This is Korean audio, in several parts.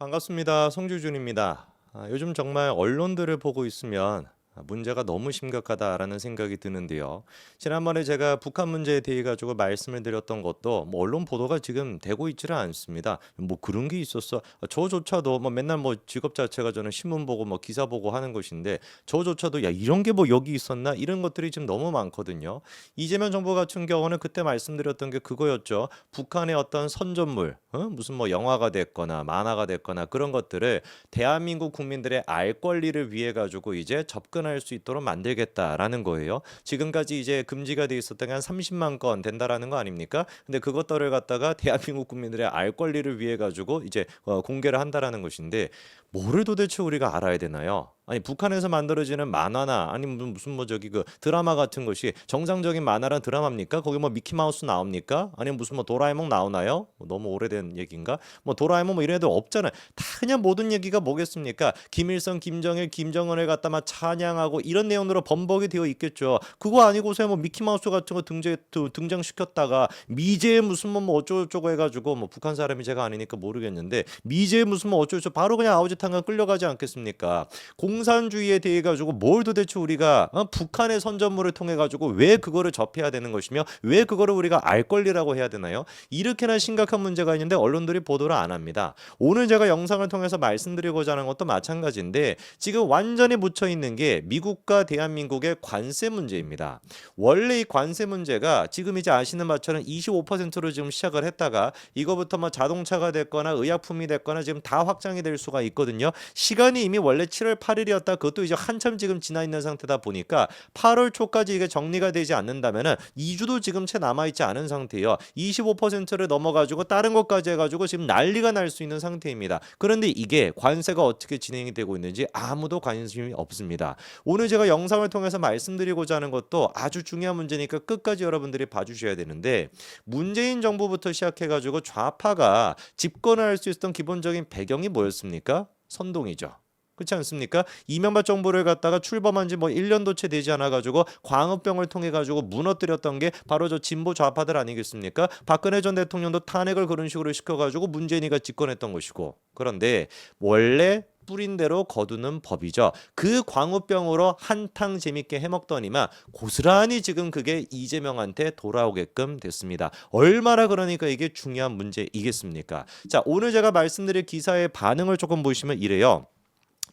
반갑습니다. 송주준입니다. 아, 요즘 정말 언론들을 보고 있으면 아, 문제가 너무 심각하다라는 생각이 드는데요. 지난번에 제가 북한 문제에 대해 가지고 말씀을 드렸던 것도 뭐 언론 보도가 지금 되고 있지는 않습니다. 뭐 그런 게 있었어. 아, 저조차도 뭐 맨날 뭐 직업 자체가 저는 신문 보고 뭐 기사 보고 하는 것인데 저조차도 야 이런 게 뭐 여기 있었나 이런 것들이 지금 너무 많거든요. 이재명 정부 같은 경우는 그때 말씀드렸던 게 그거였죠. 북한의 어떤 선전물, 어? 무슨 뭐 영화가 됐거나 만화가 됐거나 그런 것들을 대한민국 국민들의 알 권리를 위해 가지고 이제 접근 할 수 있도록 만들겠다라는 거예요. 지금까지 이제 금지가 돼 있었던 게 한 30만 건 된다라는 거 아닙니까? 근데 그것들을 갖다가 대한민국 국민들의 알 권리를 위해 가지고 이제 어, 공개를 한다라는 것인데 뭐를 도대체 우리가 알아야 되나요? 아니 북한에서 만들어지는 만화나 아니면 무슨- 뭐 저기 그 드라마 같은 것이 정상적인 만화랑 드라마입니까? 거기 뭐 미키 마우스 나옵니까? 아니면 무슨 뭐 도라에몽 나오나요? 뭐 너무 오래된 얘기인가? 뭐 도라에몽 뭐 애들 없잖아요. 다 그냥 모든 얘기가 뭐겠습니까? 김일성, 김정일, 김정은을 갖다 막 찬양하고 이런 내용으로 범벅이 되어 있겠죠. 그거 아니고서 뭐 미키 마우스 같은 거 등재 등장시켰다가 미제에 무슨 뭐, 뭐 어쩌고저쩌고 해가지고 뭐 북한 사람이 제가 아니니까 모르겠는데 미제에 무슨 뭐 어쩌고저쩌고 바로 그냥 아우지 탕간 끌려가지 않겠습니까? 공산주의에 대해 가지고 뭘 도대체 우리가 어? 북한의 선전물을 통해 가지고 왜 그거를 접해야 되는 것이며 왜 그거를 우리가 알 권리라고 해야 되나요? 이렇게나 심각한 문제가 있는데 언론들이 보도를 안 합니다. 오늘 제가 영상을 통해서 말씀드리고자 하는 것도 마찬가지인데 지금 완전히 묻혀 있는 게 미국과 대한민국의 관세 문제입니다. 원래 이 관세 문제가 지금 이제 아시는 바처럼 25%로 지금 시작을 했다가 이거부터 뭐 자동차가 됐거나 의약품이 됐거나 지금 다 확장이 될 수가 있거든요. 시간이 이미 원래 7월 8일이었다. 그것도 이제 한참 지금 지나 있는 상태다 보니까 8월 초까지 이게 정리가 되지 않는다면은 2주도 지금 채 남아 있지 않은 상태예요. 25%를 넘어 가지고 다른 것까지 해 가지고 지금 난리가 날 수 있는 상태입니다. 그런데 이게 관세가 어떻게 진행이 되고 있는지 아무도 관심이 없습니다. 오늘 제가 영상을 통해서 말씀드리고자 하는 것도 아주 중요한 문제니까 끝까지 여러분들이 봐주셔야 되는데 문재인 정부부터 시작해가지고 좌파가 집권을 할 수 있었던 기본적인 배경이 뭐였습니까? 선동이죠. 그렇지 않습니까? 이명박 정부를 갖다가 출범한 지 뭐 1년도 채 되지 않아 가지고 광우병을 통해 가지고 무너뜨렸던 게 바로 저 진보 좌파들 아니겠습니까? 박근혜 전 대통령도 탄핵을 그런 식으로 시켜 가지고 문재인이가 집권했던 것이고. 그런데 원래 뿌린 대로 거두는 법이죠. 그 광우병으로 한탕 재밌게 해먹더니만 고스란히 지금 그게 이재명한테 돌아오게끔 됐습니다. 얼마나 그러니까 이게 중요한 문제이겠습니까? 자, 오늘 제가 말씀드릴 기사의 반응을 조금 보시면 이래요.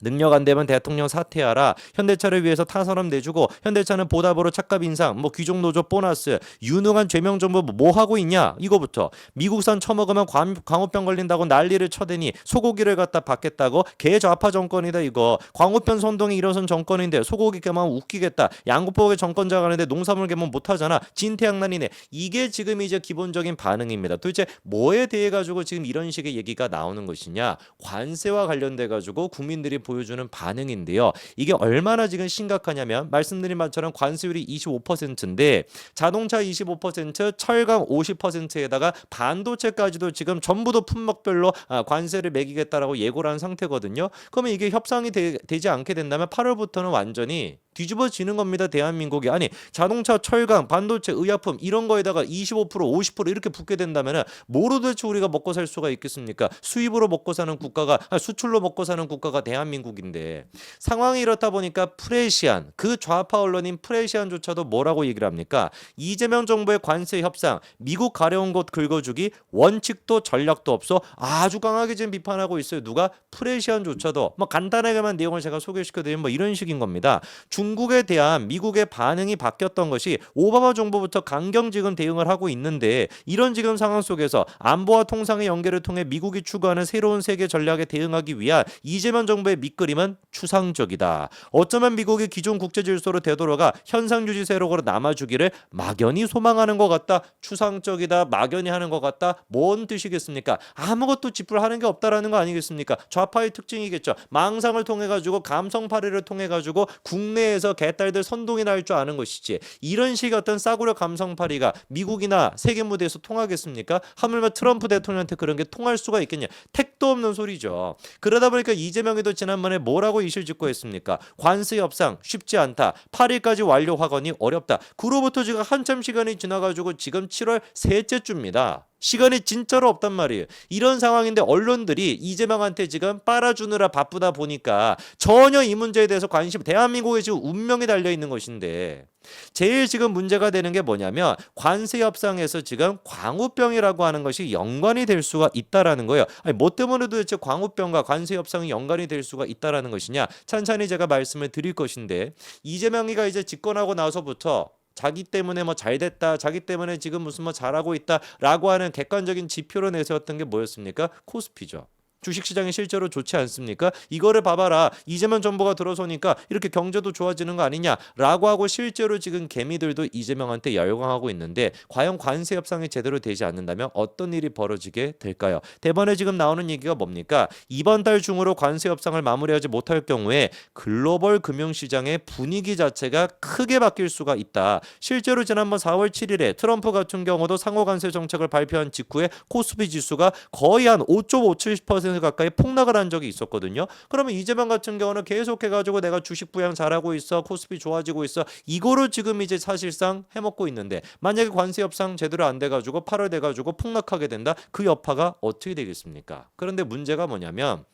능력 안 되면 대통령 사퇴하라. 현대차를 위해서 타선업 내주고 현대차는 보답으로 착값 인상, 뭐 귀족 노조 보너스, 유능한 죄명 정부 뭐 하고 있냐? 이거부터 미국산 처먹으면 광, 광우병 걸린다고 난리를 쳐대니 소고기를 갖다 받겠다고 개좌파 정권이다 이거. 광우병 선동이 일어선 정권인데 소고기 개만 웃기겠다. 양국복의 정권자 가는데 농산물 개만 못하잖아. 진퇴양난이네. 이게 지금 이제 기본적인 반응입니다. 도대체 뭐에 대해 가지고 지금 이런 식의 얘기가 나오는 것이냐? 관세와 관련돼 가지고 국민들이 보여주는 반응인데요. 이게 얼마나 지금 심각하냐면 말씀드린 것처럼 관세율이 25%인데 자동차 25%, 철강 50%에다가 반도체까지도 지금 전부도 품목별로 아, 관세를 매기겠다라고 예고를 한 상태거든요. 그러면 이게 협상이 되, 지 않게 된다면 8월부터는 완전히 뒤집어지는 겁니다. 대한민국이 아니 자동차, 철강, 반도체, 의약품 이런 거에다가 25% 50% 이렇게 붙게 된다면은 뭐로 도대체 우리가 먹고 살 수가 있겠습니까? 수입으로 먹고 사는 국가가 아, 수출로 먹고 사는 국가가 대한민국인데 상황이 이렇다 보니까 프레시안 그 좌파 언론인 프레시안조차도 뭐라고 얘기를 합니까? 이재명 정부의 관세 협상 미국 가려운 곳 긁어주기 원칙도 전략도 없어 아주 강하게 지금 비판하고 있어요. 누가 프레시안조차도 뭐 간단하게만 내용을 제가 소개시켜드리면 뭐 이런 식인 겁니다. 중 국에 대한 미국의 반응이 바뀌었던 것이 오바마 정부부터 강경 지금 대응을 하고 있는데 이런 지금 상황 속에서 안보와 통상의 연계를 통해 미국이 추구하는 새로운 세계 전략에 대응하기 위한 이재명 정부의 밑그림은 추상적이다. 어쩌면 미국이 기존 국제 질서로 되돌아가 현상 유지 세력으로 남아주기를 막연히 소망하는 것 같다. 추상적이다. 막연히 하는 것 같다. 뭔 뜻이겠습니까? 아무것도 짚을하는 게 없다라는 거 아니겠습니까? 좌파의 특징이겠죠. 망상을 통해 가지고 감성 파리를 통해 가지고 국내에 서 개딸들 선동이 날줄 아는 것이지 이런 식의 어떤 싸구려 감성파리가 미국이나 세계 무대에서 통하겠습니까? 하물며 트럼프 대통령한테 그런 게 통할 수가 있겠냐? 택도 없는 소리죠. 그러다 보니까 이재명이도 지난번에 뭐라고 이실 짓고 했습니까? 관세 협상 쉽지 않다. 8일까지 완료하거니 어렵다. 그로부터 지금 한참 시간이 지나가지고 지금 7월 셋째 주입니다. 시간이 진짜로 없단 말이에요. 이런 상황인데 언론들이 이재명한테 지금 빨아주느라 바쁘다 보니까 전혀 이 문제에 대해서 관심, 대한민국의 지금 운명이 달려 있는 것인데 제일 지금 문제가 되는 게 뭐냐면 관세 협상에서 지금 광우병이라고 하는 것이 연관이 될 수가 있다라는 거예요. 아니 뭐 때문에 도대체 광우병과 관세 협상이 연관이 될 수가 있다라는 것이냐? 찬찬히 제가 말씀을 드릴 것인데 이재명이가 이제 집권하고 나서부터 자기 때문에 뭐 잘 됐다, 자기 때문에 지금 무슨 뭐 잘하고 있다라고 하는 객관적인 지표로 내세웠던 게 뭐였습니까? 코스피죠. 주식시장이 실제로 좋지 않습니까? 이거를 봐봐라. 이재명 정부가 들어서니까 이렇게 경제도 좋아지는 거 아니냐라고 하고 실제로 지금 개미들도 이재명한테 열광하고 있는데 과연 관세 협상이 제대로 되지 않는다면 어떤 일이 벌어지게 될까요? 대번에 지금 나오는 얘기가 뭡니까? 이번 달 중으로 관세 협상을 마무리하지 못할 경우에 글로벌 금융시장의 분위기 자체가 크게 바뀔 수가 있다. 실제로 지난번 4월 7일에 트럼프 같은 경우도 상호 관세 정책을 발표한 직후에 코스피 지수가 거의 한 5.57% 가까이 폭락을 한 적이 있었거든요. 그러면 이재명 같은 경우는 계속해 가지고 내가 주식 부양 잘하고 있어. 코스피 좋아지고 있어. 이거를 지금 이제 사실상 해먹고 있는데 만약에 관세 협상 제대로 안 돼 가지고 8월 돼 가지고 폭락하게 된다. 그 여파가 어떻게 되겠습니까? 그런데 문제가 뭐냐면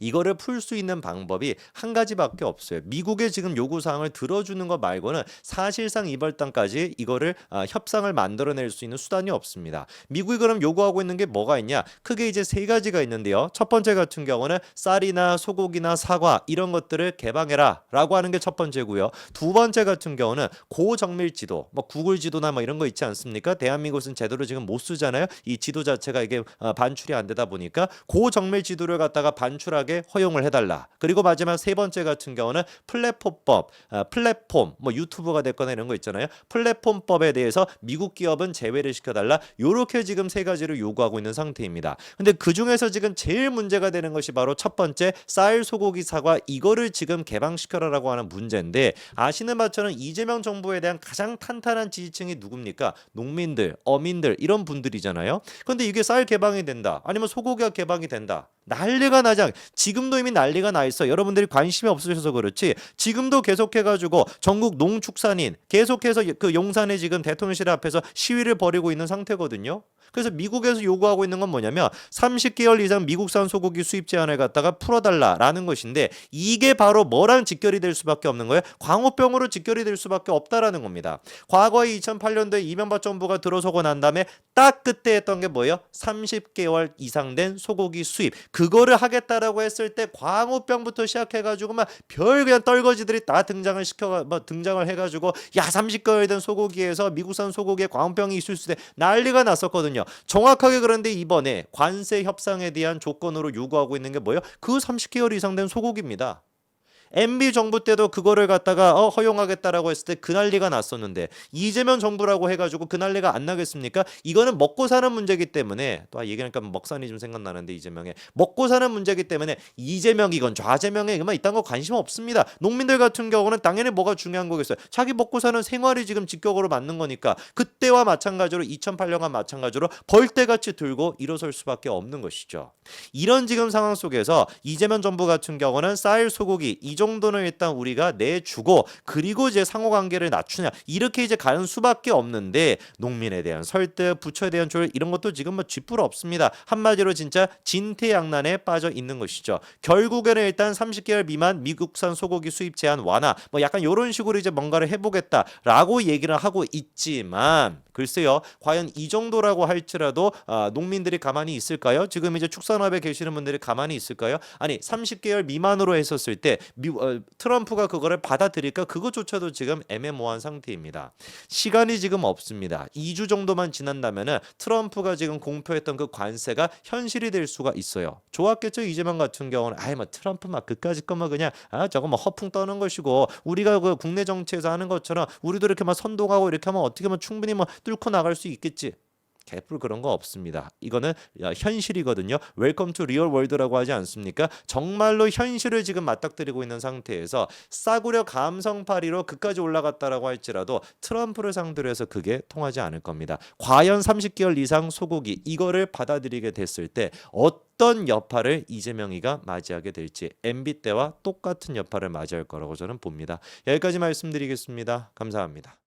이거를 풀 수 있는 방법이 한 가지밖에 없어요. 미국의 지금 요구 사항을 들어주는 것 말고는 사실상 이번단까지 이거를 아, 협상을 만들어낼 수 있는 수단이 없습니다. 미국이 그럼 요구하고 있는 게 뭐가 있냐? 크게 이제 세 가지가 있는데요. 첫 번째 같은 경우는 쌀이나 소고기나 사과 이런 것들을 개방해라라고 하는 게 첫 번째고요. 두 번째 같은 경우는 고정밀 지도, 뭐 구글 지도나 뭐 이런 거 있지 않습니까? 대한민국은 제대로 지금 못 쓰잖아요. 이 지도 자체가 이게 어, 반출이 안 되다 보니까 고정밀 지도를 갖다가 반출 하게 허용을 해달라. 그리고 마지막 세 번째 같은 경우는 플랫폼법, 아, 플랫폼, 뭐 유튜브가 됐거나 이런 거 있잖아요. 플랫폼법에 대해서 미국 기업은 제외를 시켜달라. 요렇게 지금 세 가지를 요구하고 있는 상태입니다. 근데 그 중에서 지금 제일 문제가 되는 것이 바로 첫 번째 쌀, 소고기, 사과 이거를 지금 개방시켜라라고 하는 문제인데 아시는 바처럼 이재명 정부에 대한 가장 탄탄한 지지층이 누굽니까? 농민들, 어민들 이런 분들이잖아요. 근데 이게 쌀 개방이 된다. 아니면 소고기가 개방이 된다. 난리가 나지 지금도 이미 난리가 나 있어. 여러분들이 관심이 없으셔서 그렇지. 지금도 계속해가지고 전국 농축산인 계속해서 그 용산에 지금 대통령실 앞에서 시위를 벌이고 있는 상태거든요. 그래서 미국에서 요구하고 있는 건 뭐냐면 30개월 이상 미국산 소고기 수입 제한을 갖다가 풀어달라라는 것인데 이게 바로 뭐랑 직결이 될 수밖에 없는 거예요. 광우병으로 직결이 될 수밖에 없다라는 겁니다. 과거에 2008년도에 이명박 정부가 들어서고 난 다음에 딱 그때 했던 게 뭐예요? 30개월 이상 된 소고기 수입 그거를 하겠다라고 했을 때 광우병부터 시작해가지고 막 별 그냥 떨거지들이 다 등장을 시켜 뭐 등장을 해가지고 야 30개월 된 소고기에서 미국산 소고기에 광우병이 있을 수 있대 난리가 났었거든요. 정확하게 그런데 이번에 관세 협상에 대한 조건으로 요구하고 있는 게 뭐예요? 그 30개월 이상 된 소고기입니다. MB 정부 때도 그거를 갖다가 어, 허용하겠다라고 했을 때 그 난리가 났었는데 이재명 정부라고 해가지고 그 난리가 안 나겠습니까? 이거는 먹고 사는 문제이기 때문에 또 얘기하니까 먹산이 좀 생각나는데 이재명의 먹고 사는 문제이기 때문에 이재명이건 좌재명이건 뭐 이딴 거 관심 없습니다. 농민들 같은 경우는 당연히 뭐가 중요한 거겠어요. 자기 먹고 사는 생활이 지금 직격으로 맞는 거니까 그때와 마찬가지로 2008년과 마찬가지로 벌떼같이 들고 일어설 수밖에 없는 것이죠. 이런 지금 상황 속에서 이재명 정부 같은 경우는 쌀 소고기 이 정도는 일단 우리가 내주고 그리고 이제 상호 관계를 낮추냐 이렇게 이제 가는 수밖에 없는데 농민에 대한 설득, 부처에 대한 조율 이런 것도 지금 뭐 쥐뿔 없습니다. 한마디로 진짜 진퇴양난에 빠져 있는 것이죠. 결국에는 일단 30개월 미만 미국산 소고기 수입 제한 완화 뭐 약간 이런 식으로 이제 뭔가를 해보겠다라고 얘기를 하고 있지만 글쎄요 과연 이 정도라고 할지라도 아, 농민들이 가만히 있을까요? 지금 이제 축산업에 계시는 분들이 가만히 있을까요? 아니 30개월 미만으로 했었을 때 미, 어, 트럼프가 그거를 받아들일까 그것조차도 지금 애매모호한 상태입니다. 시간이 지금 없습니다. 2주 정도만 지난다면은 트럼프가 지금 공표했던 그 관세가 현실이 될 수가 있어요. 좋았겠죠 이재명 같은 경우는 아이 뭐 트럼프 막 그까짓 거만 그냥 아 저거 뭐 허풍 떠는 것이고 우리가 그 국내 정치에서 하는 것처럼 우리도 이렇게 막 선동하고 이렇게 하면 어떻게 하면 충분히 뭐 뚫고 나갈 수 있겠지. 개뿔 그런 거 없습니다. 이거는 야, 현실이거든요. 웰컴 투 리얼 월드라고 하지 않습니까? 정말로 현실을 지금 맞닥뜨리고 있는 상태에서 싸구려 감성파리로 그까지 올라갔다라고 할지라도 트럼프를 상대로 해서 그게 통하지 않을 겁니다. 과연 30개월 이상 소고기 이거를 받아들이게 됐을 때 어떤 여파를 이재명이가 맞이하게 될지 MB 때와 똑같은 여파를 맞이할 거라고 저는 봅니다. 여기까지 말씀드리겠습니다. 감사합니다.